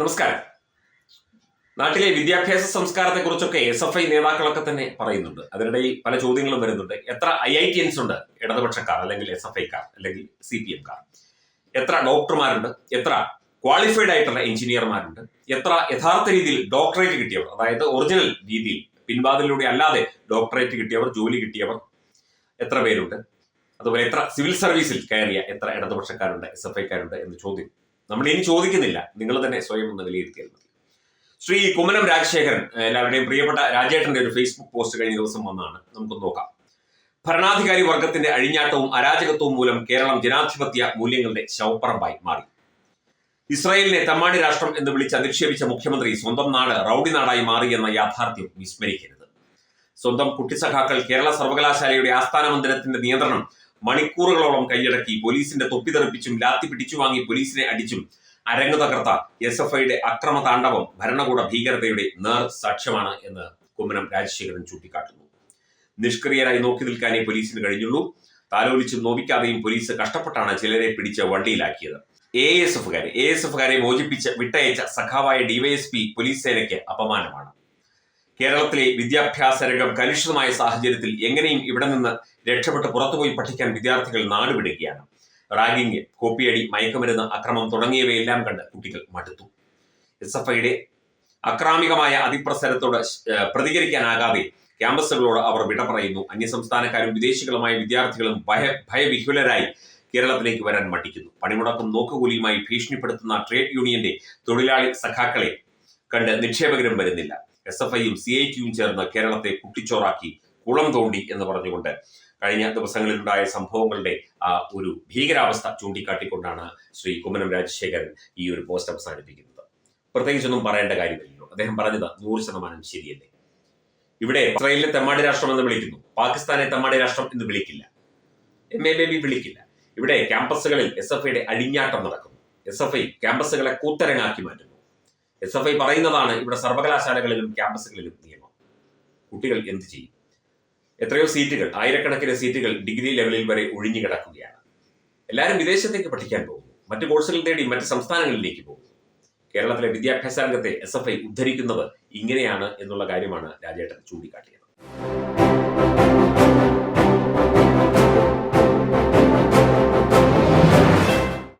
നമസ്കാരം. നാട്ടിലെ വിദ്യാഭ്യാസ സംസ്കാരത്തെ കുറിച്ചൊക്കെ എസ് എഫ് ഐ നേതാക്കളൊക്കെ തന്നെ പറയുന്നുണ്ട്. അതിനിടയിൽ പല ചോദ്യങ്ങളും വരുന്നുണ്ട്. എത്ര ഐ ഐ ടി എൻസ് ഉണ്ട്? ഇടതുപക്ഷക്കാർ അല്ലെങ്കിൽ എസ് എഫ് ഐക്കാർ അല്ലെങ്കിൽ സി പി എംകാർ എത്ര ഡോക്ടർമാരുണ്ട്? എത്ര ക്വാളിഫൈഡ് ആയിട്ടുള്ള എഞ്ചിനീയർമാരുണ്ട്? എത്ര യഥാർത്ഥ രീതിയിൽ ഡോക്ടറേറ്റ് കിട്ടിയവർ? അതായത് ഒറിജിനൽ രീതിയിൽ പിൻവാതിലൂടെ അല്ലാതെ ഡോക്ടറേറ്റ് കിട്ടിയവർ ജോലി കിട്ടിയവർ എത്ര പേരുണ്ട്? അതുപോലെ എത്ര സിവിൽ സർവീസിൽ കയറിയ എത്ര ഇടതുപക്ഷക്കാരുണ്ട് എസ് എഫ് ഐക്കാരുണ്ട് എന്ന് ചോദ്യം നമ്മൾ ഇനി ചോദിക്കുന്നില്ല. നിങ്ങൾ തന്നെ സ്വയം ഒന്ന് വിലയിരുത്തിയാൽ മതി. ശ്രീ കുമ്മനം രാജശേഖരൻ എല്ലാവരുടെയും പ്രിയപ്പെട്ട രാജേട്ടന്റെ ഒരു ഫേസ്ബുക്ക് പോസ്റ്റ് കഴിഞ്ഞ ദിവസം വന്നാണ്. നമുക്കൊന്ന് നോക്കാം. ഭരണാധികാരി വർഗത്തിന്റെ അഴിഞ്ഞാട്ടവും അരാജകത്വവും മൂലം കേരളം ജനാധിപത്യ മൂല്യങ്ങളുടെ ശവപ്പറമ്പായി മാറി. ഇസ്രായേലിനെ തമ്മാടി രാഷ്ട്രം എന്ന് വിളിച്ച് അധിക്ഷേപിച്ച മുഖ്യമന്ത്രി സ്വന്തം നാട് റൌഡി നാടായി മാറിയെന്ന യാഥാർത്ഥ്യം വിസ്മരിക്കരുത്. സ്വന്തം കുട്ടിസഖാക്കൾ കേരള സർവകലാശാലയുടെ ആസ്ഥാന മന്ദിരത്തിന്റെ നിയന്ത്രണം മണിക്കൂറുകളോളം കൈയടക്കി പോലീസിന്റെ തൊപ്പി തെറിപ്പിച്ചും ലാത്തി പിടിച്ചു വാങ്ങി പോലീസിനെ അടിച്ചും അരങ്ങു തകർത്ത എസ് എഫ് ഐയുടെ അക്രമ താണ്ഡവം ഭരണകൂട ഭീകരതയുടെ നേർ സാക്ഷ്യമാണ് എന്ന് കുമ്മനം രാജശേഖരൻ ചൂണ്ടിക്കാട്ടുന്നു. നിഷ്ക്രിയരായി നോക്കി നിൽക്കാനേ പോലീസിന് കഴിഞ്ഞുള്ളൂ. താലോലിച്ചും നോവിക്കാതെയും പോലീസ് കഷ്ടപ്പെട്ടാണ് ചിലരെ പിടിച്ച് വണ്ടിയിലാക്കിയത്. എ എസ് എഫുകാരെ എ എസ് എഫുകാരെ മോചിപ്പിച്ച് വിട്ടയച്ച സഖാവായ ഡിവൈഎസ്പി പോലീസ് സേനയ്ക്ക് അപമാനമാണ്. കേരളത്തിലെ വിദ്യാഭ്യാസ രംഗം കലുഷിതമായ സാഹചര്യത്തിൽ എങ്ങനെയും ഇവിടെ നിന്ന് രക്ഷപ്പെട്ട് പുറത്തുപോയി പഠിക്കാൻ വിദ്യാർത്ഥികൾ നാടുവിടുകയാണ്. റാഗിംഗ് കോപ്പിയടി മയക്കുമരുന്ന് അക്രമം തുടങ്ങിയവയെല്ലാം കണ്ട് കുട്ടികൾ മടുത്തു. എസ് എഫ് ഐയുടെ അക്രാമികമായ അതിപ്രസരത്തോട് പ്രതികരിക്കാനാകാതെ ക്യാമ്പസുകളോട് അവർ വിട പറയുന്നു. അന്യസംസ്ഥാനക്കാരും വിദേശികളുമായ വിദ്യാർത്ഥികളും ഭയ ഭയവിഹുലരായി കേരളത്തിലേക്ക് വരാൻ മടിക്കുന്നു. പണിമുടക്കും നോക്കുകൂലിയുമായി ഭീഷണിപ്പെടുത്തുന്ന ട്രേഡ് യൂണിയന്റെ തൊഴിലാളി സഖാക്കളെ കണ്ട് നിക്ഷേപകരും വരുന്നില്ല. എസ് എഫ് ഐയും സി ഐ ടിയും ചേർന്ന് കേരളത്തെ കുട്ടിച്ചോറാക്കി കുളം തോണ്ടി എന്ന് പറഞ്ഞുകൊണ്ട് കഴിഞ്ഞ ദിവസങ്ങളിലുണ്ടായ സംഭവങ്ങളുടെ ഒരു ഭീകരാവസ്ഥ ചൂണ്ടിക്കാട്ടിക്കൊണ്ടാണ് ശ്രീ കുമ്മനം രാജശേഖരൻ ഈ ഒരു പോസ്റ്റ് അവസാനിപ്പിക്കുന്നത്. പ്രത്യേകിച്ചൊന്നും പറയേണ്ട കാര്യമില്ലല്ലോ. അദ്ദേഹം പറഞ്ഞത് നൂറ് ശതമാനം ശരിയല്ലേ? ഇവിടെ ഇസ്രായേലിനെ തെമ്മാടി രാഷ്ട്രം എന്ന് വിളിക്കുന്നു. പാകിസ്ഥാനെ തെമ്മാടി രാഷ്ട്രം എന്ന് വിളിക്കില്ല. എം എ ബേബി വിളിക്കില്ല. ഇവിടെ ക്യാമ്പസുകളിൽ എസ് എഫ് ഐയുടെ അഴിഞ്ഞാട്ടം നടക്കുന്നു. എസ് എഫ് ഐ ക്യാമ്പസുകളെ കൂത്തരങ്ങാക്കി മാറ്റുന്നു. എസ് എഫ് ഐ പറയുന്നതാണ് ഇവിടെ സർവകലാശാലകളിലും ക്യാമ്പസുകളിലും നിയമം. കുട്ടികൾ എന്ത് ചെയ്യും? എത്രയോ സീറ്റുകൾ ആയിരക്കണക്കിന് സീറ്റുകൾ ഡിഗ്രി ലെവലിൽ വരെ ഒഴിഞ്ഞു കിടക്കുകയാണ്. എല്ലാവരും വിദേശത്തേക്ക് പഠിക്കാൻ പോകുന്നു. മറ്റു കോഴ്സുകൾ തേടി മറ്റ് സംസ്ഥാനങ്ങളിലേക്ക് പോകുന്നു. കേരളത്തിലെ വിദ്യാഭ്യാസ രംഗത്തെ എസ് എഫ് ഐ ഉദ്ധരിക്കുന്നത് ഇങ്ങനെയാണ് എന്നുള്ള കാര്യമാണ് രാജേട്ടൻ ചൂണ്ടിക്കാട്ടിയത്.